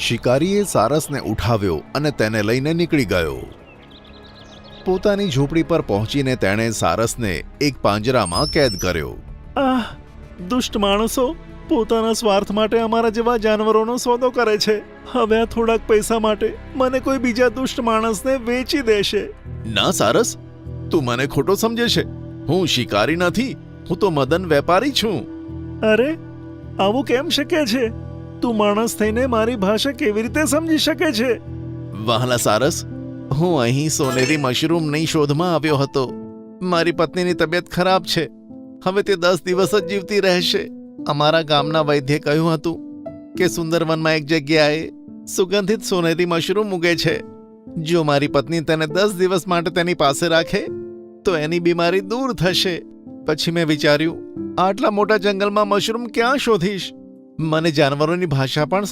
શિકારીએ સારસને ઉઠાવ્યો અને તેને લઈને નીકળી ગયો. પોતાની ઝૂંપડી પર પહોંચીને તેણે સારસને એક પાંજરામાં કેદ કર્યો. આહ દુષ્ટ માણસો પોતાના સ્વાર્થ માટે અમારા જેવા જાનવરોનો સોદો કરે છે. હવે આ થોડાક પૈસા માટે મને કોઈ બીજા દુષ્ટ માણસને વેચી દેશે. ના સારસ તું મને ખોટો સમજે છે. હું શિકારી નથી હું તો મદન વેપારી છું. અરે આવું કેમ શક્ય છે? તું માણસ થઈને મારી ભાષા કેવી રીતે સમજી શકે છે? વહાલા સારસ, હું અહીં સોનેરી મશરૂમની શોધમાં આવ્યો હતો. મારી પત્નીની તબિયત ખરાબ છે. હવે તે દસ દિવસ જ જીવતી રહેશે. અમારા ગામના વૈદ્યે કહ્યું હતું કે સુંદરવનમાં એક જગ્યાએ સુગંધિત સોનેરી મશરૂમ ઉગે છે. જો મારી પત્ની તેને દસ દિવસ માટે તેની પાસે રાખે, તો એની બીમારી દૂર થશે. પછી મેં વિચાર્યું, આટલા મોટા જંગલમાં મશરૂમ ક્યાં શોધીશ? મને જાનવરોની ભાષા પણ